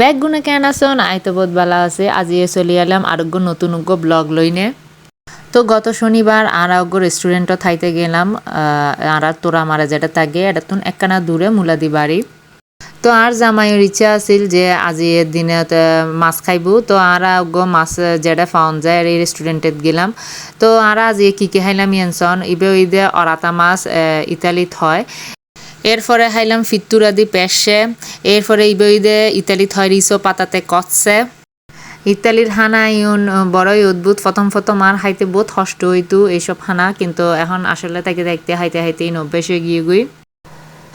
Bag গুনে কেন আসন আই তো বোধ বালা আছে। আজি চলি এলাম আরোগ্য নতুন ব্লগ লইনে। তো গত শনিবার আরোগ্য রেস্টুরেন্টও থাইতে গেলাম। আর তোরা মারা যেটা থাকে এটা তুন একখানা দূরে মুলাদি বাড়ি। তো আর জামাইয়ের ইচ্ছা আছিল যে আজি এর দিনে মাছ খাইবো। তো আর গো মাছ যেটা পাওয়া যায় এই রেস্টুরেন্টে গেলাম। তো আর আজি কি কি খাইলাম ইয়ানসন? ইবে ওই ইদে অরাতা মাছ ইতালিত হয়। এরপরে খাইলাম ফিত্তুরা দি পেশে, এরপরে ইবে ইদে ইতালিত হয় রিসো পাতাতে কচ্ছে। ইতালির হানা ইউন বড়ই অদ্ভুত। প্রথম প্রথম আর হাইতে বহুত কষ্ট হইতো এইসব হানা, কিন্তু এখন আসলে তাকে দেখতে হাইতে হাইতে অভ্যেস হয়ে গিয়ে গুই।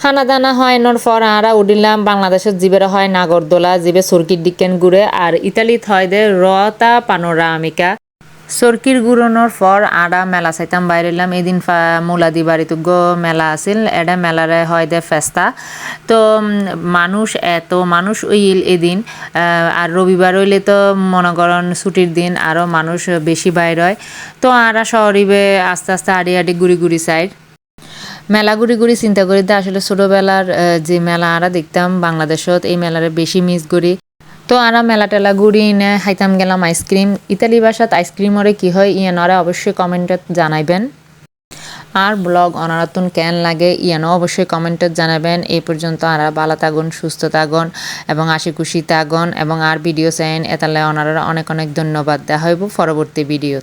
হানা দানা হয় নর পর আরা উডিলাম, বাংলাদেশের জিবের হয় নাগরদোলা, জিবে সরকির ডিকেন গুড়ে, আর ইতালিত হয় দে রতা পানোরামিকা। সরকির গুড়নোর পর আড়া মেলা চাইতাম বাইরেলাম এদিন মুলাদি বাড়িতে গো মেলা আছিল এটা মেলারে হয় দে ফেস্তা তো মানুষ এত, মানুষ উইল এদিন আর রবিবার হইলে তো মনে করেন ছুটির দিন আরও মানুষ বেশি বাইর হয় তো আরা শহরিবে আস্তে আস্তে আড়ি আড়ি গুড়ি গুড়ি সাইড মেলা ঘুরি ঘুরি চিন্তা করি আসলে ছোটোবেলার যে মেলা আরা দেখতাম বাংলাদেশত, এই মেলারে বেশি মিস করি তো আরা মেলা টেলা ঘুরি নে হাইতাম গেলাম আইসক্রিম। ইতালি ভাষাত আইসক্রিমরে কি হয় ইয়ানরা অবশ্যই কমেন্টত জানাইবেন। আর ব্লগ অনারাতন কেন লাগে ইয়ানো অবশ্যই কমেন্টে জানাবেন এই পর্যন্ত আরা বালা থাকুন সুস্থ থাকুন এবং আশি খুশি থাকুন এবং আর ভিডিও চাইন এতালে অনারা অনেক অনেক ধন্যবাদ। দেওয়া হইব পরবর্তী ভিডিও